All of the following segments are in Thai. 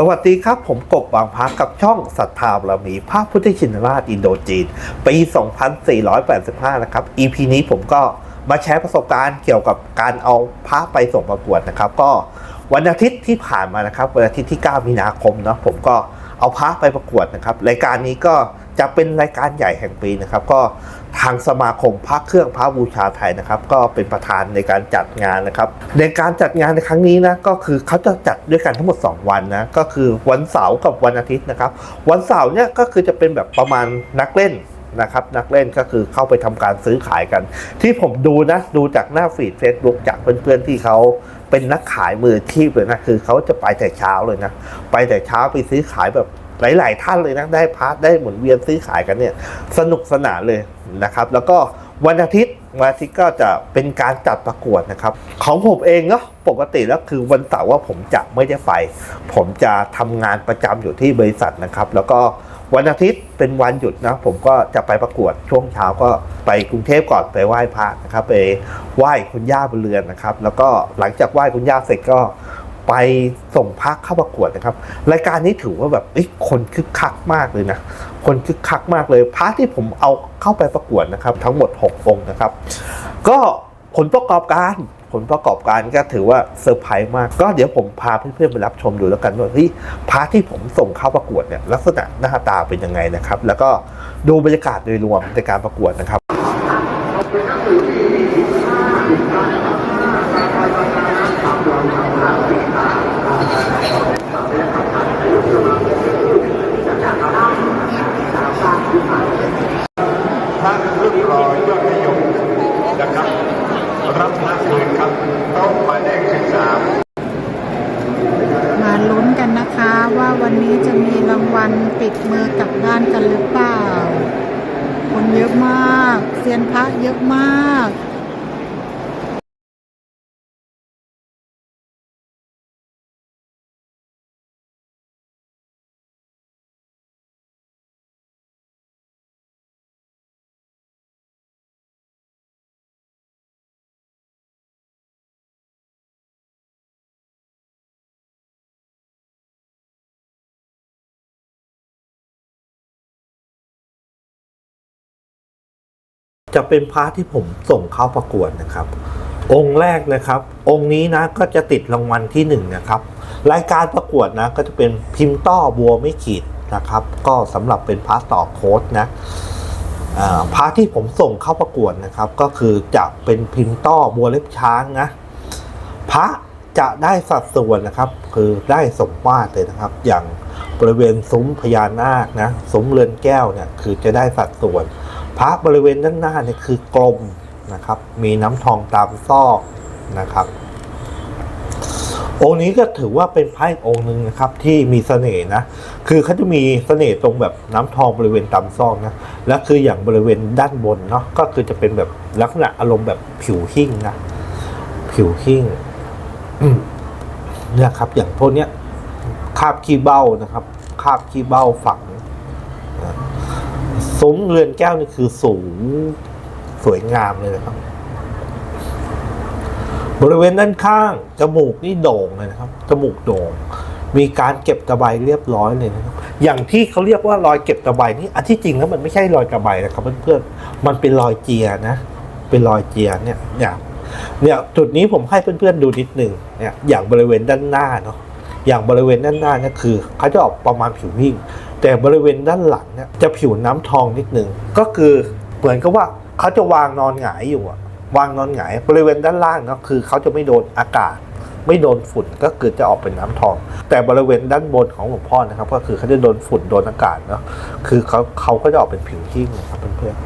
สวัสดีครับ ผมกบบางพักกับช่องศรัทธาบารมีพระพุทธชินราชอินโดจีน ปี 2485 นะครับ EP นี้ผมก็มาแชร์ประสบการณ์เกี่ยวกับการเอาพระไปส่งประกวดนะครับ ก็วันอาทิตย์ที่ผ่านมานะครับวันอาทิตย์ที่ 9 มีนาคมเนาะผมก็เอาพระไปประกวดนะครับ รายการนี้ก็จะเป็นรายการใหญ่แห่งปีนะครับ ก็ ทางสมาคมพระเครื่องพระบูชาไทยนะครับ ก็เป็นประธานในการจัดงานนะครับ ในการจัดงานในครั้งนี้นะก็คือเขาจะจัดด้วยกันทั้งหมด 2 วันนะก็คือวันเสาร์กับวันอาทิตย์นะครับ วันเสาร์เนี่ยก็คือจะเป็นแบบประมาณนักเล่นนะครับนักเล่นก็คือเข้าไปทำการซื้อขายกัน ที่ผมดูนะดูจากหน้าฟีดเฟซบุ๊กจากเพื่อนๆที่เขาเป็นนักขายมืออาชีพเลยนะคือเขาจะไปแต่เช้าเลยนะไปแต่เช้าไปซื้อขายแบบ หลาย ๆ ท่านเลยนะได้พาร์ทได้หมุนเวียนซื้อขายกันเนี่ยสนุกสนานเลยนะครับ แล้วก็วันอาทิตย์วันอาทิตย์ก็จะเป็นการจัดประกวดนะครับ ของผมเองเนาะปกติแล้วคือวันเสาร์ว่าผมจะไม่ได้ไป ผมจะทำงานประจำอยู่ที่บริษัทนะครับ แล้วก็วันอาทิตย์เป็นวันหยุดนะผมก็จะไปประกวดช่วงเช้าก็ไปกรุงเทพก่อนไปไหว้พระนะครับ ไปไหว้คุณย่าบนเรือนนะครับ แล้วก็หลังจากไหว้คุณย่าเสร็จก็ ไปส่งพักเข้าประกวดนะครับ รายการนี้ถือว่าแบบคนคึกคักมากเลยนะ คนคึกคักมากเลยพาร์ทที่ผมเอาเข้าไปประกวดนะครับ ทั้งหมด 6 องค์นะครับ ก็ผลประกอบการผลประกอบการก็ถือว่าเซอร์ไพรส์มาก ก็เดี๋ยวผมพาเพื่อนๆไปรับชมดูแล้วกันว่าเฮ้ยพาร์ทที่ผมส่งเข้าประกวดเนี่ยลักษณะหน้าตาเป็นยังไงนะครับ แล้วก็ดูบรรยากาศโดยรวมในการประกวดนะครับ พระรูปรอยยอดนิยมนะครับ รับพระคืนครับโต๊ะหมายเลขสิบสาม มาลุ้นกันนะคะว่าวันนี้จะมีรางวัลติดมือ กลับด้านกันหรือเปล่า คนเยอะมาก เซียนพระเยอะมาก จะเป็นพระที่ผมส่งเข้าประกวดนะครับ องค์แรกนะครับ องค์นี้นะก็จะติดรางวัลที่หนึ่งนะครับรายการประกวดนะก็จะเป็นพิมพ์ต้อบัวไม่ขีดนะครับ ก็สำหรับเป็นพระต่อโค้ดนะอ่าพระที่ผมส่งเข้าประกวดนะครับ ก็คือจะเป็นพิมพ์ต้อบัวเล็บช้างนะพระจะได้สัดส่วนนะครับ คือได้สมมาตรเลยนะครับ อย่างบริเวณซุ้มพญานาคนะซุ้มเรือนแก้วเนี่ยคือจะได้สัดส่วน พระบริเวณด้านหน้าเนี่ยคือกลมนะครับ มีน้ำทองตามซอกนะครับ องค์นี้ก็ถือว่าเป็นพระองค์หนึ่งนะครับ ที่มีเสน่ห์นะ คือเขาจะมีเสน่ห์ตรงแบบน้ำทองบริเวณตามซอกนะ และคืออย่างบริเวณด้านบนเนาะ ก็คือจะเป็นแบบลักษณะอารมณ์แบบผิวหิ้งนะ ผิวหิ้งเนี่ยครับ อย่างพวกเนี้ยคาบขี้เบ้านะครับ คาบขี้เบ้าฝัง ซุ้มเรือนแก้วนี่คือสูงสวยงามเลยนะครับ บริเวณด้านข้างจมูกนี่โด่งเลยนะครับจมูกโด่ง มีการเก็บตะไบเรียบร้อยเลยนะครับ อย่างที่เขาเรียกว่ารอยเก็บตะไบนี่อันที่จริงแล้วมันไม่ใช่รอยตะไบนะครับเพื่อนๆมันเป็นรอยเจียนะ เป็นรอยเจียเนี่ยเนี่ยเนี่ยจุดนี้ผมให้เพื่อนๆดูนิดหนึ่งเนี่ยอย่างบริเวณด้านหน้าเนาะอย่างบริเวณด้านหน้านี่คือเขาจะออกประมาณผิวหิ่ง แต่บริเวณด้านหลังเนี่ยจะผิวน้ำทองนิดหนึ่งก็คือเหมือนกับว่าเขาจะวางนอนหงายอยู่อะวางนอนหงายบริเวณด้านล่างเนะคือเขาจะไม่โดนอากาศ ไม่โดนฝุ่นก็คือจะออกเป็นน้ำทอง แต่บริเวณด้านบนของหลวงพ่อนะครับ ก็คือเขาจะโดนฝุ่นโดนอากาศเนาะคือเขาเขาก็จะออกเป็นผิวหิ่งนะครับเพื่อน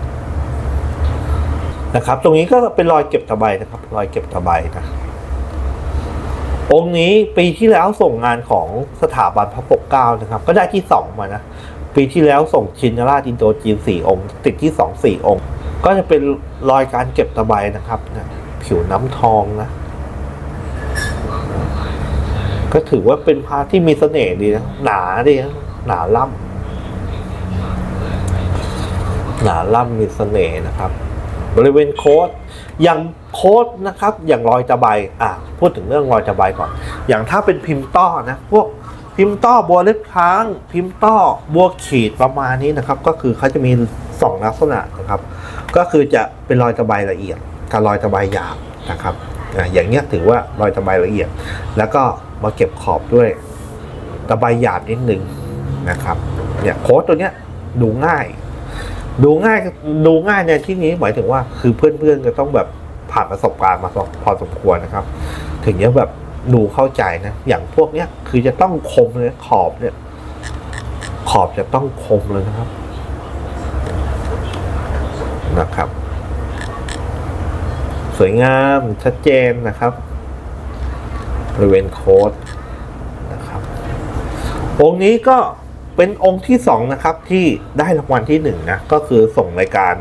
ๆนะครับ ตรงนี้ก็เป็นรอยเก็บตะไบนะครับ รอยเก็บตะไบนะ องค์นี้ปีที่แล้วส่งงานของสถาบันพระปกเก้านะครับ ก็ได้ที่สองมานะปีที่แล้วส่งชินราชอินโดจีนสี่องค์ ติดที่สองสี่องค์ ก็จะเป็นรอยการเก็บตะไบนะครับนะผิวน้ำทองนะ ก็ถือว่าเป็นพระที่มีเสน่ห์ดีนะหนาดีนะหนาล่ำหนาล่ำมีเสน่ห์นะครับ บริเวณโค้ดอย่างโค้ดนะครับอย่างรอยตะไบอะพูดถึงเรื่องรอยตะไบก่อน อย่างถ้าเป็นพิมพ์ต้อนะพวกพิมพ์ต้อบัวเล็บช้าง พิมพ์ต้อบัวขีดประมาณนี้นะครับ ก็คือเขาจะมีสองลักษณะนะครับ ก็คือจะเป็นรอยตะไบละเอียดกับรอยตะไบหยาบนะครับอ่าอย่างเงี้ยถือว่ารอยตะไบละเอียด แล้วก็มาเก็บขอบด้วยตะไบหยาบนิดนึงนะครับเนี่ยโค้ดตัวเนี้ยดูง่าย ดูง่ายดูง่ายในที่นี้หมายถึงว่า คือเพื่อนๆจะต้องแบบผ่านประสบการณ์มาพอสมควรนะครับ ถึงจะแบบดูเข้าใจนะ อย่างพวกเนี้ยคือจะต้องคมเลยขอบเนี่ย ขอบจะต้องคมเลยนะครับ นะครับ สวยงามชัดเจนนะครับบริเวณโค้ดนะครับองค์นี้ก็ เป็นองค์ที่สองนะครับ ที่ได้รางวัลที่หนึ่งนะ ก็คือส่งรายการ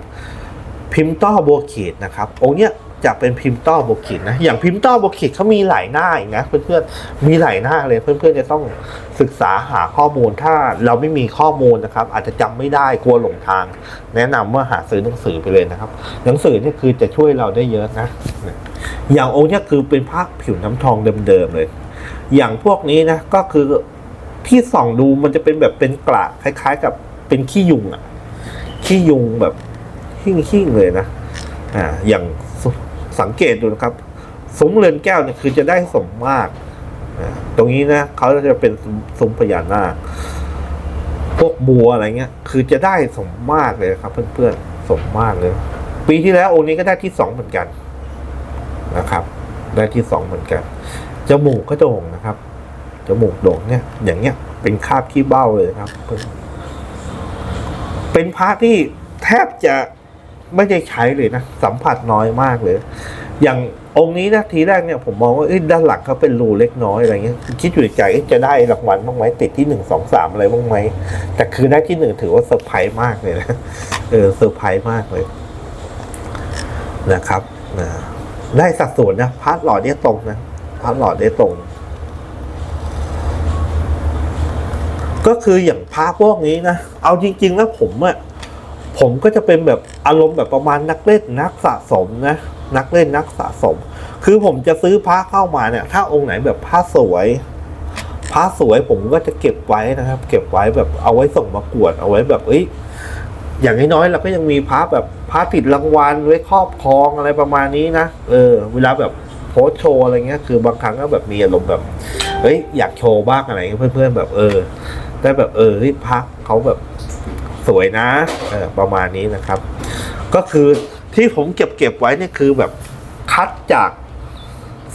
พิมพ์ต้อโบวขีดนะครับ องค์เนี้ยจะเป็นพิมพ์ต้อโบวขีดนะ อย่างพิมพ์ต้อโบวขีดเขามีหลายหน้าอีกนะเพื่อนๆ มีหลายหน้าเลยเพื่อนๆจะต้องศึกษาหาข้อมูล ถ้าเราไม่มีข้อมูลนะครับ อาจจะจำไม่ได้กลัวหลงทาง แนะนำว่าหาซื้อหนังสือไปเลยนะครับ หนังสือเนี่ยคือจะช่วยเราได้เยอะนะ อย่างองค์เนี้ยคือเป็นภาคผิวน้ำทองเดิมๆเลย อย่างพวกนี้นะก็คือ ที่ส่องดูมันจะเป็นแบบเป็นกระคล้าย ๆ กับเป็นขี้ยุงอะขี้ยุงแบบหิ่งๆเลยนะอ่าอย่างสสังเกตดูนะครับซุ้มเรือนแก้วเนี่ยคือจะได้สมมาก ตรงนี้นะเขาจะเป็นซุ้มพญานาค พวกบัวอะไรเงี้ย คือจะได้สมมากเลยครับ เพื่อนๆสมมากเลย ปีที่แล้วองค์นี้ก็ได้ที่สองเหมือนกันนะครับ ได้ที่สองเหมือนกันจมูกก็โด่งนะครับ มูกโด่งเนี่ย อย่างเงี้ย เป็นคาบขี้เบ้าเลยครับ เป็นพระที่แทบจะไม่ได้ใช้เลยนะ สัมผัสน้อยมากเลย อย่างองค์นี้นะทีแรกเนี่ยผมมองว่าด้านหลังเขาเป็นรูเล็กน้อยอะไรเงี้ยคิดอยู่ในใจจะได้รางวัลบ้างไหมติดที่หนึ่งสองสามอะไรบ้างไหมแต่คือได้ที่หนึ่งถือว่าเซอร์ไพรส์มากเลยนะเออเซอร์ไพรส์มากเลยนะครับนะได้สัดส่วนนะพาร์ทหลอดเนี่ยตรงนะพาร์ทหลอดเนี่ยตรง ก็คืออย่างพระพวกนี้นะ เอาจริง ๆ แล้วผมอะผมก็จะเป็นแบบอารมณ์แบบประมาณนักเล่นนักสะสมนะ นักเล่นนักสะสม คือผมจะซื้อพระเข้ามาเนี่ย ถ้าองค์ไหนแบบพระสวยพระสวยผมก็จะเก็บไว้นะครับ เก็บไว้แบบเอาไว้ส่งประกวดเอาไว้แบบเอ้ยอย่างน้อยๆเราก็ยังมีพระแบบพระติดรางวัลไว้ครอบครองอะไรประมาณนี้นะเออ เวลาแบบโพสต์โชว์อะไรเงี้ยคือบางครั้งก็แบบมีอารมณ์แบบเฮ้ยอยากโชว์บ้างอะไรเงี้ยเพื่อนๆแบบเออ ได้แบบเออพักเขาแบบสวยนะเออประมาณนี้นะครับ ก็คือที่ผมเก็บเก็บไว้เนี่ยคือแบบคัดจาก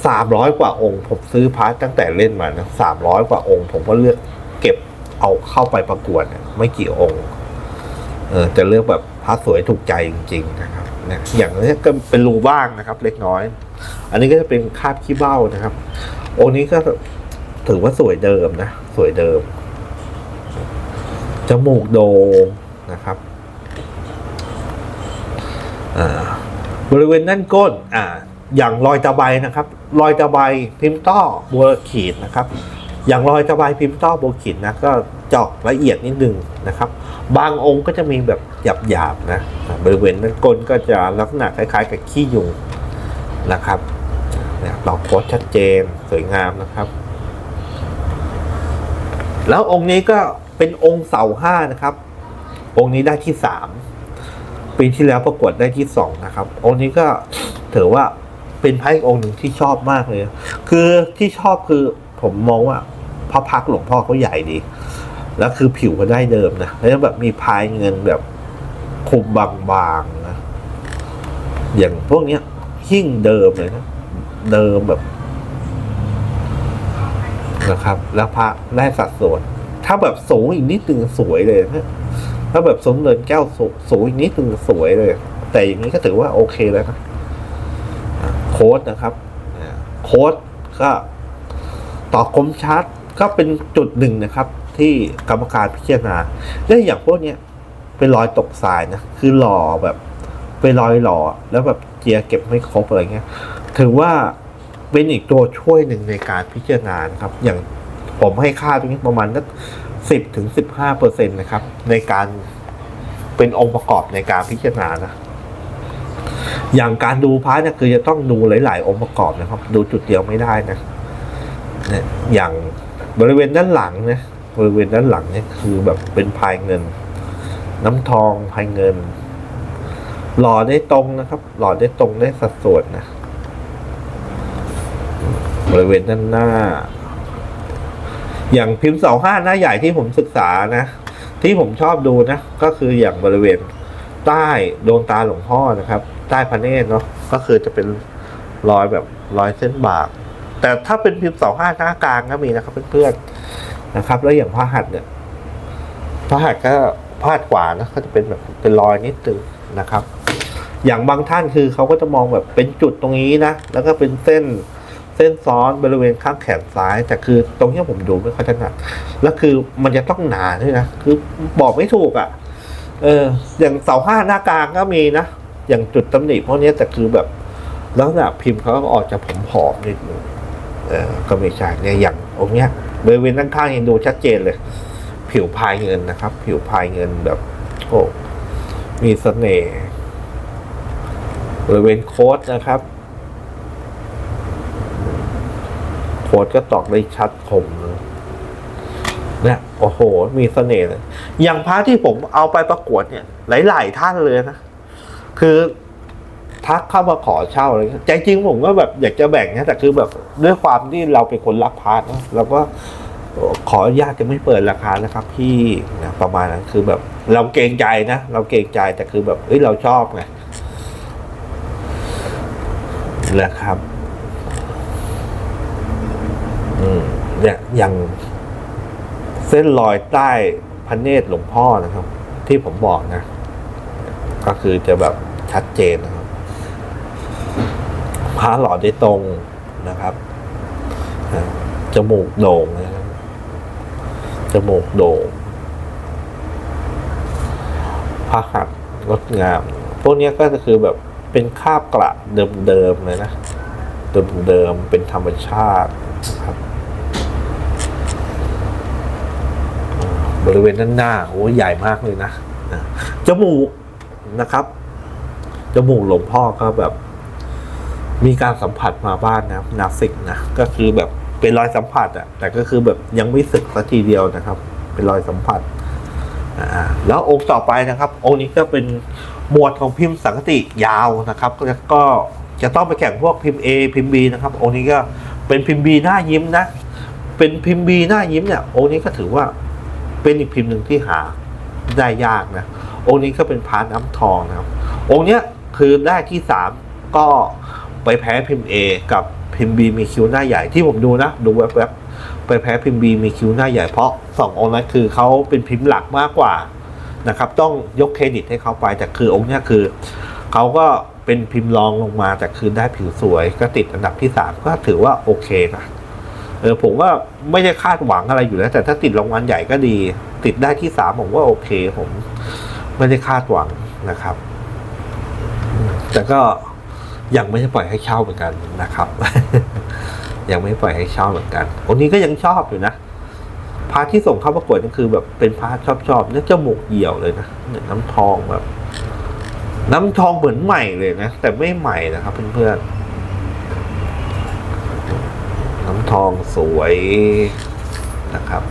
สามร้อยกว่าองค์ ผมซื้อพาร์ทตั้งแต่เล่นมานะสามร้อยกว่าองค์ ผมก็เลือกเก็บเอาเข้าไปประกวดไม่กี่องค์ เออจะเลือกแบบพาร์ทสวยถูกใจจริง ๆ นะครับเนี่ยอย่างนี้ก็เป็นรูบ้างนะครับ เล็กน้อย อันนี้ก็จะเป็นคาบขี้เบ้านะครับ องค์นี้ก็ถือว่าสวยเดิมนะ สวยเดิม จมูกโด่งนะครับอ่าบริเวณด้านก้นอ่าอย่างรอยตะไบนะครับ รอยตะไบพิมพ์ต้อบัวขีดนะครับ อย่างรอยตะไบพิมพ์ต้อบัวขีดนะก็เจาะละเอียดนิดนึงนะครับ บางองค์ก็จะมีแบบหยาบๆนะบริเวณด้านก้นก็จะลักษณะคล้ายๆ กับขี้ยุงนะครับเนี่ยเราโพสชัดเจนสวยงามนะครับ แล้วองค์นี้ก็ เป็นองค์เสาห้านะครับ องค์นี้ได้ที่สามปีที่แล้วประกวดได้ที่สองนะครับ องค์นี้ก็ถือว่าเป็นพระอีกองค์หนึ่งที่ชอบมากเลย คือที่ชอบคือผมมองว่าพระพักหลวงพ่อเขาใหญ่ดี แล้วคือผิวเขาได้เดิมนะแล้วแบบมีพายเงินแบบคุมบางๆนะ อย่างพวกเนี้ยหิ้งเดิมเลยนะ เดิมแบบนะครับ แล้วพระได้สัดส่วน ถ้าแบบสูงอีกนิดหนึ่งสวยเลยนะถ้าแบบสมเดินแก้วสูงสูงอีกนิดหนึ่งสวยเลย แต่อย่างนี้ก็ถือว่าโอเคแล้วนะโค้ดนะครับโค้ดก็ต่อคมชัดก็เป็นจุดหนึ่งนะครับ ที่กรรมการพิจารณาและอย่างพวกเนี้ยเป็นรอยตกทรายนะคือหล่อแบบเป็นรอยหล่อแล้วแบบเจียเก็บไม่ครบอะไรเงี้ย ถือว่าเป็นอีกตัวช่วยหนึ่งในการพิจารณาครับ อย่าง ผมให้ค่าตรงนี้ประมาณสักสิบถึงสิบห้าเปอร์เซ็นตนะครับ ในการเป็นองค์ประกอบในการพิจารณานะ อย่างการดูพาร์ทเนี่ยคือจะต้องดูหลาย ๆ องค์ประกอบนะครับ ดูจุดเดียวไม่ได้นะอย่างบริเวณด้านหลังนี่ยบริเวณด้านหลังเนี่ยคือแบบเป็นพายเงิน น้ำทองพายเงิน หล่อได้ตรงนะครับ หล่อได้ตรงได้สัดส่วนนะ บริเวณด้านหน้า อย่างพิมพ์เสาห้าหน้าใหญ่ที่ผมศึกษานะ ที่ผมชอบดูนะ ก็คืออย่างบริเวณใต้ดวงตาหลวงพ่อนะครับ ใต้พระเนตรเนาะก็คือจะเป็นรอยแบบรอยเส้นบาก แต่ถ้าเป็นพิมพ์เสาห้าหน้ากลางก็มีนะครับเพื่อนๆนะครับ แล้วอย่างพระหัตถ์เนี่ยพระหัตถ์ก็พระหัตขวานะก็จะเป็นแบบเป็นรอยนิดนึงนะครับ อย่างบางท่านคือเขาก็จะมองแบบเป็นจุดตรงนี้นะแล้วก็เป็นเส้น เส้นซ้อนบริเวณข้างแขนซ้าย แต่คือตรงเนี้ยผมดูไม่ค่อยถนัดแล้วคือมันจะต้องหนาด้วยนะคือบอกไม่ถูกอะ่ะ เออ อย่างเสาห้าหน้ากลางก็มีนะอย่างจุดตำหนิพวกนี้แต่คือแบบลักษณะพิมพ์เขาก็ออกจะผอมๆนิดนึงเออก็ไม่ใช่เนี่ยอย่างองเนี้ยบริเวณด้านข้างยังดูชัดเจนเลย ผิวพายเงินนะครับ ผิวพายเงินแบบโอ้มีเสน่ห์บริเวณโค้ดนะครับ โค้ดก็ตอกได้ชัดคมเนี่ยโอ้โห มีเสน่ห์เลยอย่างพระที่ผมเอาไปประกวดเนี่ย หลาย ๆ ท่านเลยนะ คือทักเข้ามาขอเช่าอะไรเงี้ยใจจริงผมก็แบบอยากจะแบ่งนะแต่คือแบบด้วยความที่เราเป็นคนรักพระนะเราก็ขออนุญาตจะไม่เปิดราคานะครับ พี่นะประมาณนั้นคือแบบ เราเกรงใจนะเราเกรงใจแต่คือแบบเอ้ยเราชอบไงนะครับ อืม เนี่ยอย่างเส้นรอยใต้พระเนตรหลวงพ่อนะครับ ที่ผมบอกนะ ก็คือจะแบบชัดเจนนะครับพระหล่อได้ตรงนะครับจมูกโด่งนะครับจมูกโด่งพระหัตถ์งดงาม พวกเนี้ยก็จะคือแบบเป็นคาบกระเดิมๆเลยนะ เดิมๆเป็นธรรมชาตินะครับอ่า บริเวณด้านหน้าโอ้ใหญ่มากเลยนะจมูกนะครับจมูกหลวงพ่อก็แบบ มีการสัมผัสมาบ้านนะนาสิกนะก็คือแบบเป็นรอยสัมผัสอะแต่ก็คือแบบยังไม่สึกสักทีเดียวนะครับ เป็นรอยสัมผัสแล้วองค์ต่อไปนะครับ องค์นี้ก็เป็นหมวดของพิมพ์สังคติยาวนะครับแล้วก็จะต้องไปแข่งพวกพิมพ์ A พิมพ์ B นะครับ องค์นี้ก็เป็นพิมพ์ B หน้ายิ้มนะ เป็นพิมพ์ B หน้ายิ้มเนี่ย องค์นี้ก็ถือว่า เป็นอีกพิมพ์หนึ่งที่หาได้ยากนะ องค์นี้ก็เป็นพาร์ทน้ำทองนะครับ องค์เนี้ยคือได้ที่สามก็ไปแพ้พิมพ์ A กับพิมพ์ B มีคิ้วหน้าใหญ่ที่ผมดูนะดูแวบๆไปแพ้พิมพ์ B มีคิ้วหน้าใหญ่เพราะสององค์นั้นคือเขาเป็นพิมพ์หลักมากกว่านะครับ ต้องยกเครดิตให้เขาไปแต่คือองค์เนี้ยคือเขาก็เป็นพิมพ์รองลงมาแต่คือได้ผิวสวยก็ติดอันดับที่สามก็ถือว่าโอเคนะ เออผมว่าไม่ได้คาดหวังอะไรอยู่แล้ว แต่ถ้าติดรางวัลใหญ่ก็ดี ติดได้ที่สามผมว่าโอเค ผมไม่ได้คาดหวังนะครับ แต่ก็ยังไม่ได้ปล่อยให้เช่าเหมือนกันนะครับ ยังไม่ปล่อยให้เช่าเหมือนกันคนนี้ก็ยังชอบอยู่นะพาร์ทที่ส่งเข้าประกวดนี่คือแบบเป็นพาร์ทชอบชอบๆเนี่ยจมูกเหี่ยวเลยนะเนี่ยน้ำทองแบบ น้ำทองเหมือนใหม่เลยนะแต่ไม่ใหม่นะครับเพื่อนๆน้ำ ทองสวยนะครับ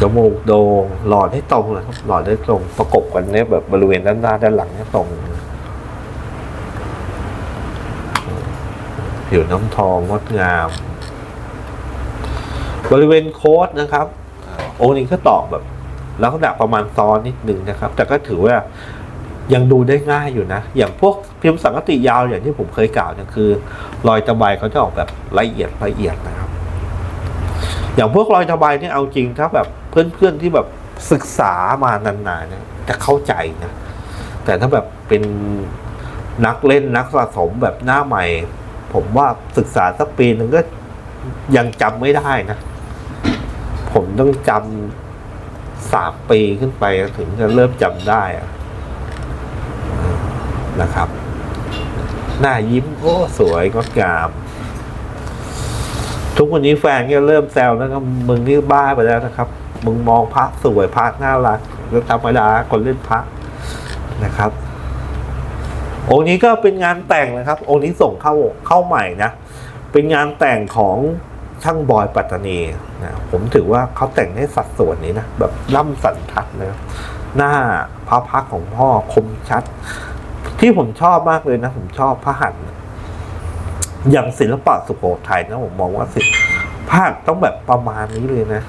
จมูกโดง่งหลอดให้ตรงเลยครับหลอดให้ตรงประกบกันเนี่ยแบบบริเวณด้านหน้าด้านหลังเนี่ยตรง ผิวน้ำทองงดงาม บริเวณโค้ดนะครับ โอนี้ก็ตอบแบบลักษณะประมาณซ้อนนิดนึงนะครับ แต่ก็ถือว่า ยังดูได้ง่ายอยู่นะ อย่างพวกพิมพ์สังกติยาวอย่างที่ผมเคยกล่าวเนี่ยคือ รอยตะไบเขาจะออกแบบละเอียดละเอียดนะครับ อย่างพวกรอยตะไบเนี่ยเอาจริงถ้าแบบเพื่อนๆที่แบบศึกษามานานๆเนี่ยจะเข้าใจนะแต่ถ้าแบบเป็นนักเล่นนักสะสมแบบหน้าใหม่ ผมว่าศึกษาสักปีหนึ่งก็ยังจำไม่ได้นะ ผมต้องจำสามปีขึ้นไปถึงจะเริ่มจำได้อะ นะครับ หน้ายิ้มโอ้สวยงดงาม ทุกวันนี้แฟนก็เริ่มแซวแล้วก็มึงนี่บ้าไปแล้วนะครับ มึงมองพระสวยพระน่ารักแล้วธรรมดาคนเล่นพระนะครับ องค์นี้ก็เป็นงานแต่งนะครับ องค์นี้ส่งเข้าเข้าใหม่นะเป็นงานแต่งของช่างบอยปัตตานีนะผมถือว่าเขาแต่งได้สัดส่วนนี้นะแบบล่ำสันทัดนะหน้าพระพักของพ่อคมชัด ที่ผมชอบมากเลยนะ ผมชอบพระหัตถ์อย่างศิลปะสุโขทัยนะผมมองว่าสิภาพต้องแบบประมาณนี้เลยนะ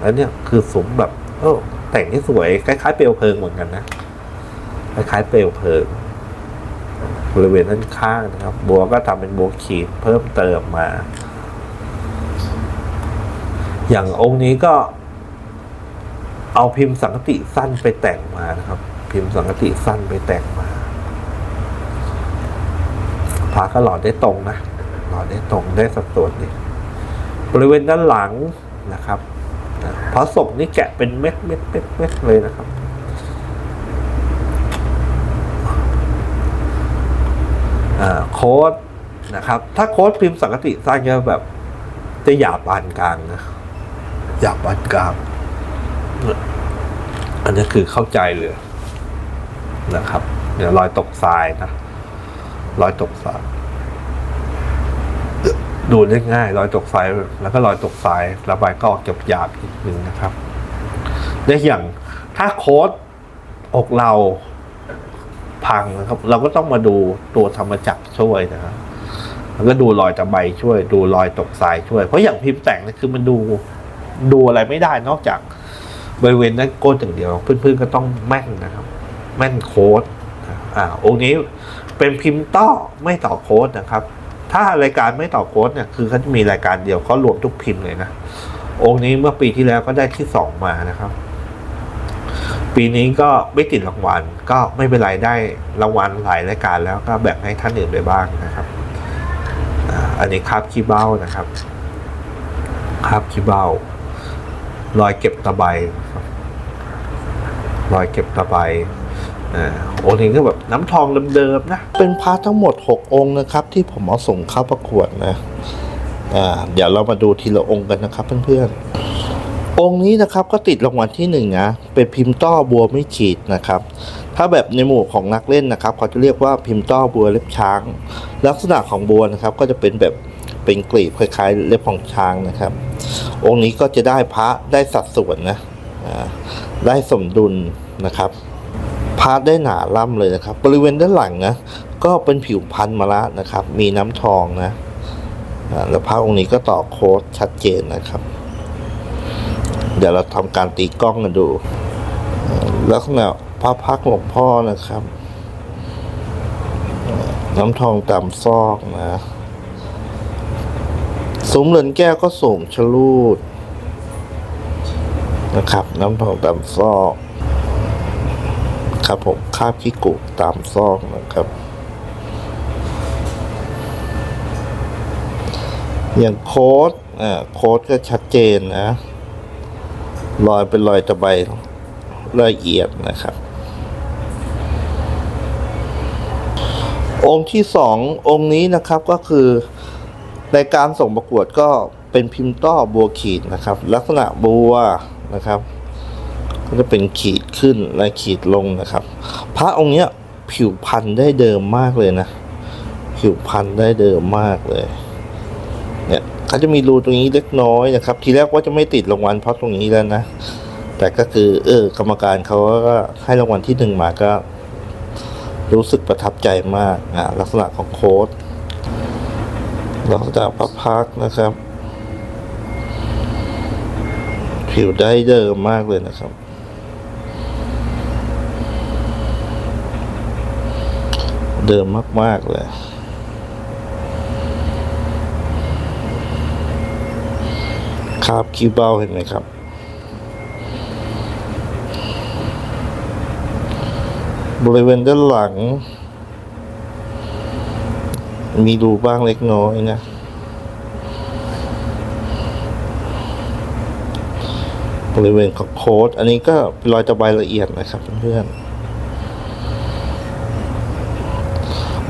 แล้วเนี่ยคือสมแบบเออแต่งที่สวยคล้ายๆเปลวเพลิงเหมือนกันนะคล้ายๆเปลวเพลิงบริเวณด้านข้างนะครับ บัวก็ทำเป็นบัวขีดเพิ่มเติมมา อย่างองค์นี้ก็ เอาพิมพ์สังกติสั้นไปแต่งมานะครับ พิมพ์สังกติสั้นไปแต่งมา พาก็หล่อได้ตรงนะหล่อได้ตรงได้สัดส่วนดีบริเวณด้านหลังนะครับพระศพนี่แกะเป็นเม็ดเม็ดเม็ดเม็ดเลยนะครับ โค้ดนะครับ ถ้าโค้ดพิมพ์สังกติสร้างจะแบบจะหยาบปานกลางนะหยาบปานกลาง อันนี้คือเข้าใจเลยนะครับ เดี๋ยวรอยตกทรายนะ รอยตกทรายดูได้ง่ายรอยตกทรายแล้วก็รอยตกทรายระบายก็ออกหยาบหยาบอีกหนึ่งนะครับได้อย่างถ้าโค้ดอกเราพังนะครับ เราก็ต้องมาดูตัวธรรมจักรช่วยนะครับแล้วก็ดูรอยตะไบช่วย ดูรอยตกทรายช่วย เพราะอย่างพิมพ์แต่งนี่คือมันดูดูอะไรไม่ได้นอกจากบริเวณนั้นก้นอย่างเดียว เพื่อนๆก็ต้องแม่นนะครับ แม่นโค้ด อ่าองค์นี้เป็นพิมพ์ต่อไม่ต่อโค้ดนะครับ ถ้ารายการไม่ต่อโค้ดเนี่ยคือเขาจะมีรายการเดียวเขารวมทุกพิมพ์เลยนะองค์นี้เมื่อปีที่แล้วก็ได้ที่สองมานะครับ ปีนี้ก็ไม่ติดรางวัลก็ไม่เป็นไรได้รางวัลหลายรายการแล้วก็แบ่งให้ท่านอื่นไปบ้างนะครับอ่าอันนี้คาบขี้เบ้านะครับคาบขี้เบ้ารอยเก็บตะไบนะครับรอยเก็บตะไบ อ่าโอ้นี้ก็แบบน้ำทองเดิมๆนะ เป็นพระทั้งหมด 6 องค์นะครับ ที่ผมเอาส่งเข้าประกวดนะเดี๋ยวเรามาดูทีละองค์กันนะครับเพื่อนๆ องค์นี้นะครับก็ติดรางวัลที่หนึ่งนะ เป็นพิมพ์ต้อบัวไม่ขีดนะครับ ถ้าแบบในหมู่ของนักเล่นนะครับ เขาจะเรียกว่าพิมพ์ต้อบัวเล็บช้าง ลักษณะของบัวนะครับก็จะเป็นแบบเป็นกลีบคล้ายๆ เล็บของช้างนะครับ องค์นี้ก็จะได้พระได้สัดส่วนนะได้สมดุลนะครับ พาร์ทได้หนาล่ำเลยนะครับ บริเวณด้านหลังนะก็เป็นผิวพันธุ์มาละนะครับ มีน้ำทองนะอ่าแล้วพระองค์นี้ก็ต่อโค้ดชัดเจนนะครับ เดี๋ยวเราทำการตีกล้องกันดูลักษณะพระพักหลวงพ่อนะครับ น้ำทองตามซอกนะซุ้มเหรือนแก้วก็สูงชะลูดนะครับ น้ำทองตามซอก ครับผมคาบขี้กุตามซอกนะครับ อย่างโค้ดอ่าโค้ดก็ชัดเจนนะรอยเป็นรอยตะไบละเอียดนะครับ องค์ที่สององค์นี้นะครับก็คือในการส่งประกวดก็เป็นพิมพ์ต้อบัวขีดนะครับ ลักษณะบัวนะครับ ก็จะเป็นขีดขึ้นและขีดลงนะครับ พระองค์เนี้ยผิวพันธุ์ได้เดิมมากเลยนะ ผิวพันธุ์ได้เดิมมากเลย เนี่ยเขาจะมีรูตรงนี้เล็กน้อยนะครับ ทีแรกว่าจะไม่ติดรางวัลเพราะตรงนี้แล้วนะ แต่ก็คือ เออ กรรมการเขาก็ให้รางวัลที่หนึ่งมาก็ รู้สึกประทับใจมากอะลักษณะของโค้ดลักษณะพระพักนะครับ ผิวได้เดิมมากเลยนะครับ เดิมมาก ๆ เลย คาบคิวเบ้าเห็นไหมครับ บริเวณด้านหลัง มีรูบ้างเล็กน้อยนะบริเวณของโค้ดอันนี้ก็เป็นรอยตะไบละเอียดนะครับเพื่อนๆ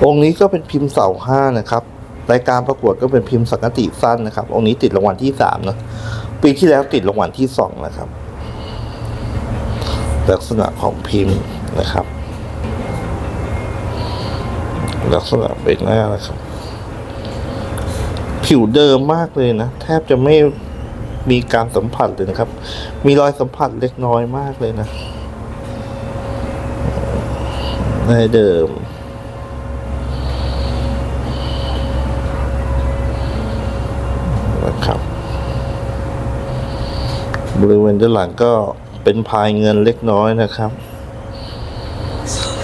องค์นี้ก็เป็นพิมพ์เสาห้านะครับรายการประกวดก็เป็นพิมพ์สังกติสั้นนะครับ องค์นี้ติดรางวัลที่สามนะปีที่แล้วติดรางวัลที่สองนะครับ ลักษณะของพิมพ์นะครับ ลักษณะเป็นหน้านะครับ ผิวเดิมมากเลยนะ แทบจะไม่มีการสัมผัสเลยนะครับ มีรอยสัมผัสเล็กน้อยมากเลยนะในเดิม บริเวณด้านหลังก็เป็นพายเงินเล็กน้อยนะครับ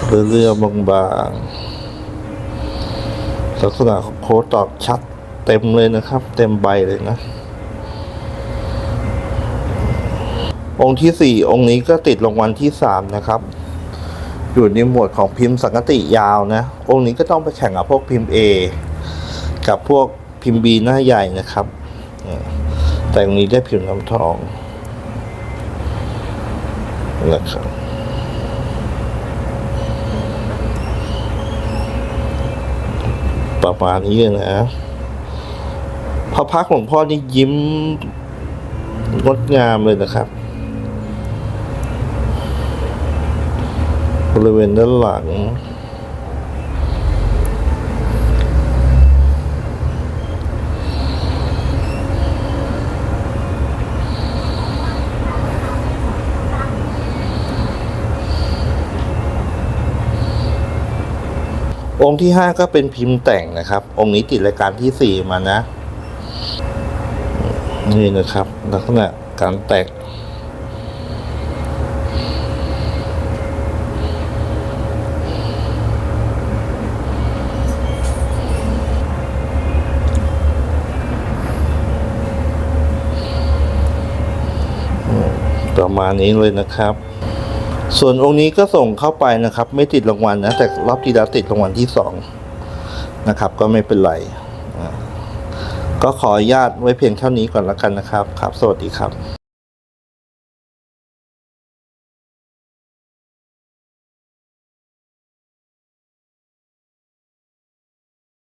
เรื่อยๆบางๆลักษณะโค้ดตอกชัดเต็มเลยนะครับ เต็มใบเลยนะ องค์ที่สี่องค์นี้ก็ติดรางวัลที่สามนะครับ อยู่ในหมวดของพิมพ์สังกติยาวนะ องค์นี้ก็ต้องไปแข่งกับพวกพิมพ์ A กับพวกพิมพ์ B หน้าใหญ่นะครับ แต่องค์นี้ได้ผิวน้ำทอง นะครับประมาณนี้เลยนะพระพักตร์หลวงพ่อนี่ยิ้มงดงามเลยนะครับ บริเวณด้านหลัง องค์ที่ห้าก็เป็นพิมพ์แต่งนะครับ องค์นี้ติดรายการที่สี่มานะ นี่นะครับ ลักษณะการแตกประมาณนี้เลยนะครับ ส่วนองค์นี้ก็ส่งเข้าไปนะครับ ไม่ติดรางวัลนะแต่รอบที่แล้วติดรางวัลที่สองนะครับ ก็ไม่เป็นไรก็ขออนุญาตไว้เพียงเท่านี้ก่อนแล้วกันนะครับ ครับ สวัสดีครับ